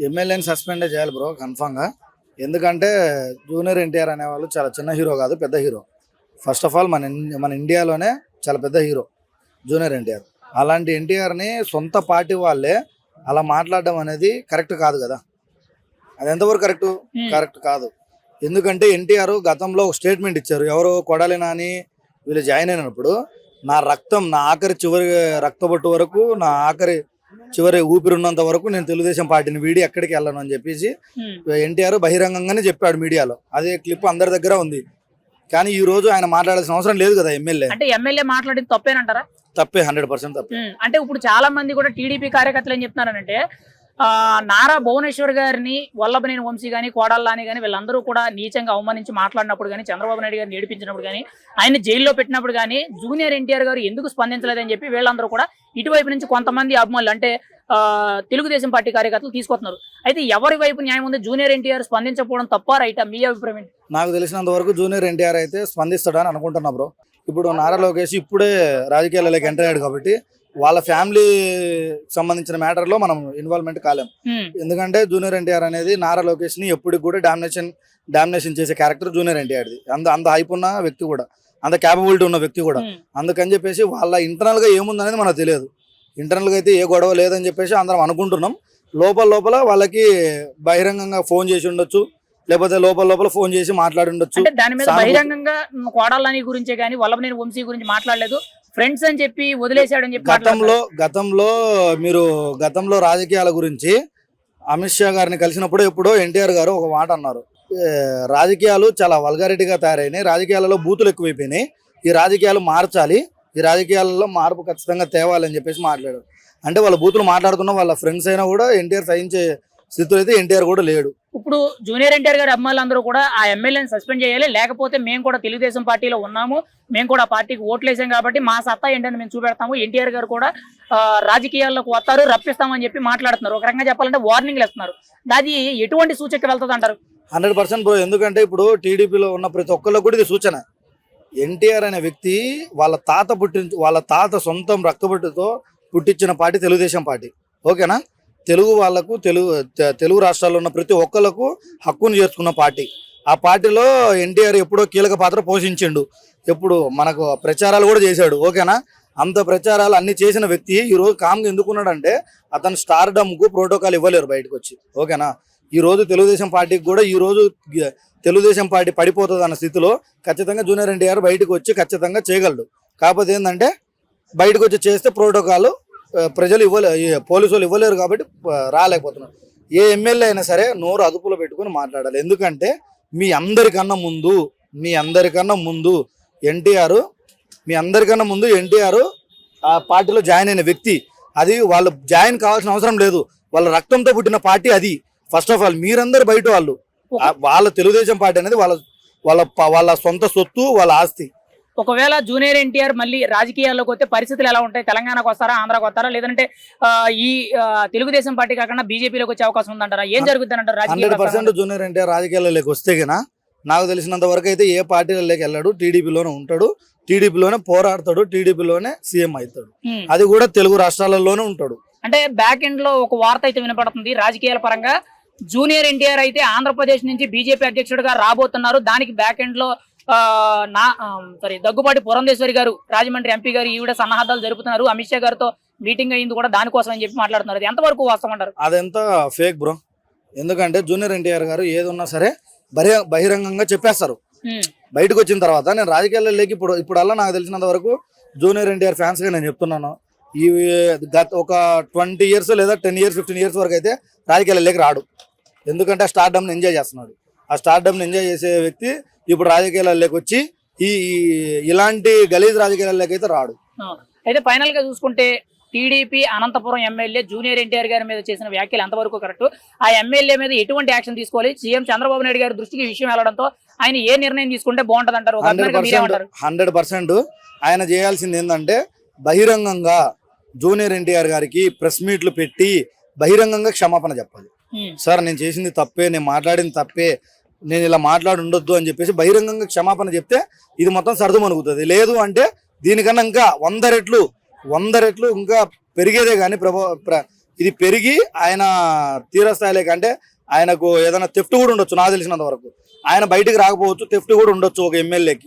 ఎమ్మెల్యేని సస్పెండ్ చేయాలి బ్రో కన్ఫామ్గా. ఎందుకంటే జూనియర్ ఎన్టీఆర్ అనేవాళ్ళు చాలా చిన్న హీరో కాదు పెద్ద హీరో. ఫస్ట్ ఆఫ్ ఆల్ మన మన ఇండియాలోనే చాలా పెద్ద హీరో జూనియర్ ఎన్టీఆర్. అలాంటి ఎన్టీఆర్ని సొంత పార్టీ వాళ్ళే అలా మాట్లాడడం అనేది కరెక్ట్ కాదు కదా. అది ఎంతవరకు కరెక్ట్. కరెక్ట్ కాదు. ఎందుకంటే ఎన్టీఆర్ గతంలో ఒక స్టేట్మెంట్ ఇచ్చారు ఎవరు కొడాలి నాని వీళ్ళు జాయిన్ అయినప్పుడు నా రక్తం నా ఆఖరి చివరి రక్తబొట్టు వరకు నా ఆఖరి చివరి ఊపిరి ఉన్నంత వరకు నేను తెలుగుదేశం పార్టీని వీడి ఎక్కడికి వెళ్ళను అని చెప్పేసి. ఎన్టీఆర్ బహిరంగంగానే చెప్పాడు మీడియాలో. అదే క్లిప్ అందరి దగ్గర ఉంది. కానీ ఈ రోజు ఆయన మాట్లాడాల్సిన అవసరం లేదు కదా ఎమ్మెల్యే. అంటే ఎమ్మెల్యే మాట్లాడింది తప్పేనంటారా? తప్పే హండ్రెడ్ పర్సెంట్ తప్పే. అంటే ఇప్పుడు చాలా మంది కూడా టీడీపీ కార్యకర్తలు ఏం చెప్తున్నారంటే నారా భువనేశ్వర్ గారిని వల్లభనేని వంశీ కానీ కోడల్లాని కానీ వీళ్ళందరూ కూడా నీచంగా అవమానించి మాట్లాడినప్పుడు కానీ చంద్రబాబు నాయుడు గారిని ఏడిపించినప్పుడు కానీ ఆయన జైల్లో పెట్టినప్పుడు కానీ జూనియర్ ఎన్టీఆర్ గారు ఎందుకు స్పందించలేదని చెప్పి వీళ్ళందరూ కూడా ఇటువైపు నుంచి కొంతమంది అభిమానులు అంటే తెలుగుదేశం పార్టీ కార్యకర్తలు తీసుకొస్తున్నారు. అయితే ఎవరి వైపు న్యాయం ఉంది? జూనియర్ ఎన్టీఆర్ స్పందించకపోవడం తప్ప రైటా? మీ అభిప్రాయం నాకు తెలిసినంత వరకు జూనియర్ ఎన్టీఆర్ అయితే స్పందిస్తాడని అనుకుంటున్నా బ్రో. ఇప్పుడు నారా లోకేష్ ఇప్పుడే రాజకీయాలలోకి ఎంటర్ అయ్యాడు కాబట్టి వాళ్ళ ఫ్యామిలీ సంబంధించిన మ్యాటర్లో మనం ఇన్వాల్వ్మెంట్ కాలేం. ఉమ్, ఎందుకంటే జూనియర్ ఎన్టీఆర్ అనేది నారా లోకేష్ని ఎప్పటికి కూడా డామినేషన్ డామినేషన్ చేసే క్యారెక్టర్ జూనియర్ ఎన్టీఆర్ది. అంత అంత హైప్ ఉన్న వ్యక్తి కూడా అంత క్యాపబిలిటీ ఉన్న వ్యక్తి కూడా. ఉమ్, అందుకని చెప్పేసి వాళ్ళ ఇంటర్నల్గా ఏముందనేది మనకు తెలియదు. ఇంటర్నల్గా అయితే ఏ గొడవ లేదని చెప్పేసి అందరం అనుకుంటున్నాం. లోపల లోపల వాళ్ళకి బహిరంగంగా ఫోన్ చేసి ఉండొచ్చు. లేకపోతే లోపల లోపల ఫోన్ చేసి మాట్లాడి ఉండొచ్చు అంటే దాని మీద బహిరంగంగా కోడాలని గురించే కానీ వల్లభనేని వంశీ గురించి మాట్లాడలేదు. ఫ్రెండ్స్ అని చెప్పి వదిలేశాడని చెప్పి గతంలో గతంలో మీరు గతంలో రాజకీయాల గురించి అమిత్ షా గారిని కలిసినప్పుడు ఎప్పుడో ఎన్టీఆర్ గారు ఒక మాట అన్నారు. రాజకీయాలు చాలా వల్గారిటీగా తయారైనాయి. రాజకీయాలలో బూతులు ఎక్కువైపోయినాయి. ఈ రాజకీయాలు మార్చాలి. ఈ రాజకీయాలలో మార్పు ఖచ్చితంగా తేవాలి అని చెప్పేసి మాట్లాడారు. అంటే వాళ్ళ బూతులు మాట్లాడుతున్న వాళ్ళ ఫ్రెండ్స్ అయినా కూడా ఎన్టీఆర్ సహించే స్థితిలో అయితే ఎన్టీఆర్ కూడా లేడు. ఇప్పుడు జూనియర్ ఎన్టీఆర్ గారి అమ్మాయిలందరూ కూడా ఆ ఎమ్మెల్యేని సస్పెండ్ చేయాలి లేకపోతే మేము కూడా తెలుగుదేశం పార్టీలో ఉన్నాము మేము కూడా ఆ పార్టీకి ఓట్లు వేసాం కాబట్టి మా సత్తా ఏంటని మేము చూపెడతాము ఎన్టీఆర్ గారు కూడా రాజకీయాల్లోకి వస్తారు రప్పిస్తామని చెప్పి మాట్లాడుతున్నారు. ఒక రకంగా చెప్పాలంటే వార్నింగ్లు ఇస్తున్నారు. అది ఎటువంటి సూచక వెళ్తుంది అంటారు హండ్రెడ్ పర్సెంట్ బ్రో ఎందుకంటే ఇప్పుడు టీడీపీలో ఉన్న ప్రతి ఒక్కరికి కూడా ఇది సూచన. ఎన్టీఆర్ అనే వ్యక్తి వాళ్ళ తాత పుట్టి వాళ్ళ తాత సొంతం రక్తబొట్టుతో పుట్టించిన పార్టీ తెలుగుదేశం పార్టీ. ఓకేనా? తెలుగు వాళ్ళకు తెలుగు తెలుగు రాష్ట్రాల్లో ఉన్న ప్రతి ఒక్కళ్ళకు హక్కును చేర్చుకున్న పార్టీ. ఆ పార్టీలో ఎన్టీఆర్ ఎప్పుడో కీలక పాత్ర పోషించిండు. ఎప్పుడు మనకు ప్రచారాలు కూడా చేశాడు ఓకేనా? అంత ప్రచారాలు అన్ని చేసిన వ్యక్తి ఈ రోజు కామ్గా ఎందుకున్నాడంటే అతను స్టార్డమ్కు ప్రోటోకాల్ ఇవ్వలేరు బయటకు వచ్చి ఓకేనా ఈరోజు తెలుగుదేశం పార్టీకి కూడా ఈరోజు తెలుగుదేశం పార్టీ పడిపోతుంది అన్న స్థితిలో ఖచ్చితంగా జూనియర్ ఎన్టీఆర్ బయటకు వచ్చి ఖచ్చితంగా చేయగలడు. కాకపోతే ఏంటంటే బయటకు వచ్చి చేస్తే ప్రోటోకాల్ ప్రజలు ఇవ్వలే పోలీసు వాళ్ళు ఇవ్వలేరు కాబట్టి రాలేకపోతున్నారు. ఏ ఎమ్మెల్యే అయినా సరే నోరు అదుపులో పెట్టుకుని మాట్లాడాలి. ఎందుకంటే మీ అందరికన్నా ముందు మీ అందరికన్నా ముందు ఎన్టీఆర్ మీ అందరికన్నా ముందు ఎన్టీఆర్ ఆ పార్టీలో జాయిన్ అయిన వ్యక్తి అది వాళ్ళు జాయిన్ కావాల్సిన అవసరం లేదు. వాళ్ళ రక్తంతో పుట్టిన పార్టీ అది. ఫస్ట్ ఆఫ్ ఆల్ మీరందరు బయట వాళ్ళు. వాళ్ళ తెలుగుదేశం పార్టీ అనేది వాళ్ళ వాళ్ళ వాళ్ళ సొంత సొత్తు వాళ్ళ ఆస్తి. ఒకవేళ జూనియర్ ఎన్టీఆర్ మళ్ళీ రాజకీయాల్లోకి వస్తే పరిస్థితులు ఎలా ఉంటాయి? తెలంగాణకు వస్తారా? ఆంధ్రాకి వస్తారా? లేదంటే ఈ తెలుగుదేశం పార్టీ కాకుండా బీజేపీలోకి వచ్చే అవకాశం ఉందంటారా? ఏం జరుగుతుంది అంటారు రాజకీయ పర్సెంట్ జూనియర్ ఎన్టీఆర్ రాజకీయాల్లోకి వస్తే గిన నాకు తెలిసినంత వరకు అయితే ఏ పార్టీలలోకి వెళ్ళాడు? టీడీపీలోనే ఉంటాడు. టీడీపీలోనే పోరాడతాడు. టీడీపీలోనే సీఎం అవుతాడు. అది కూడా తెలుగు రాష్ట్రాలలోనే ఉంటాడు. అంటే బ్యాక్ ఎండ్లో ఒక వార్త అయితే వినపడుతుంది. రాజకీయాల పరంగా జూనియర్ ఎన్టీఆర్ అయితే ఆంధ్రప్రదేశ్ నుంచి బీజేపీ అధ్యక్షుడిగా రాబోతున్నారు. దానికి బ్యాక్ ఎండ్లో నా సారీ దగ్గుబాటి పురంధేశ్వరి గారు రాజమండ్రి ఎంపీ గారు ఈవిడ సన్నాహాలు జరుపుతున్నారు. అమిత్ షా గారితో మీటింగ్ అయింది కూడా దానికోసం అని చెప్పి మాట్లాడుతున్నారు. అది ఎంతవరకు వాస్తవం అంటారు? అదంతా ఫేక్ బ్రో ఎందుకంటే జూనియర్ ఎన్టీఆర్ గారు ఏది ఉన్నా సరే బహిర బహిరంగంగా చెప్పేస్తారు. బయటకు వచ్చిన తర్వాత నేను రాజకీయాల్లో లేక ఇప్పుడు ఇప్పుడల్లా నాకు తెలిసినంత వరకు జూనియర్ ఎన్టీఆర్ ఫ్యాన్స్గా నేను చెప్తున్నాను. ఈ గత ఒక ట్వంటీ ఇయర్స్ లేదా టెన్ ఇయర్స్ ఫిఫ్టీన్ ఇయర్స్ వరకు అయితే రాజకీయాల్లోకి రాడు. ఎందుకంటే ఆ స్టార్డమ్ని ఎంజాయ్ చేస్తున్నాడు. ఆ స్టార్డమ్ని ఎంజాయ్ చేసే వ్యక్తి ఇప్పుడు రాజకీయాల్లోకి వచ్చి ఈ ఇలాంటి గలీజ్ రాజకీయాల్లోకి అయితే రాడు. అయితే ఫైనల్గా చూసుకుంటే TDP Anantapuram MLA junior NTR గారి మీద చేసిన వ్యాఖ్యలు ఎంతవరకు కరెక్ట్? ఆ ఎమ్మెల్యే మీద ఎటువంటి యాక్షన్ తీసుకోవాలి? సీఎం చంద్రబాబు నాయుడు గారి దృష్టికి విషయం వెళ్ళడంతో ఆయన ఏ నిర్ణయం తీసుకుంటే బాగుంటది అంటారు హండ్రెడ్ పర్సెంట్ ఆయన చేయాల్సింది ఏంటంటే బహిరంగంగా జూనియర్ ఎన్టీఆర్ గారికి ప్రెస్ మీట్లు పెట్టి బహిరంగంగా క్షమాపణ చెప్పాలి. సార్ నేను చేసింది తప్పే నేను మాట్లాడింది తప్పే నేను ఇలా మాట్లాడి ఉండొద్దు అని చెప్పేసి బహిరంగంగా క్షమాపణ చెప్తే ఇది మొత్తం సర్దుమనుగుతుంది లేదు అంటే దీనికన్నా ఇంకా వంద రెట్లు వంద రెట్లు ఇంకా పెరిగేదే కానీ ప్రభా ఇది పెరిగి ఆయన తీరస్థాయిలే కంటే ఆయనకు ఏదైనా తెఫ్ట్ కూడా ఉండొచ్చు. నాకు తెలిసినంత వరకు ఆయన బయటికి రాకపోవచ్చు తెఫ్ట్ కూడా ఉండొచ్చు ఒక ఎమ్మెల్యేకి.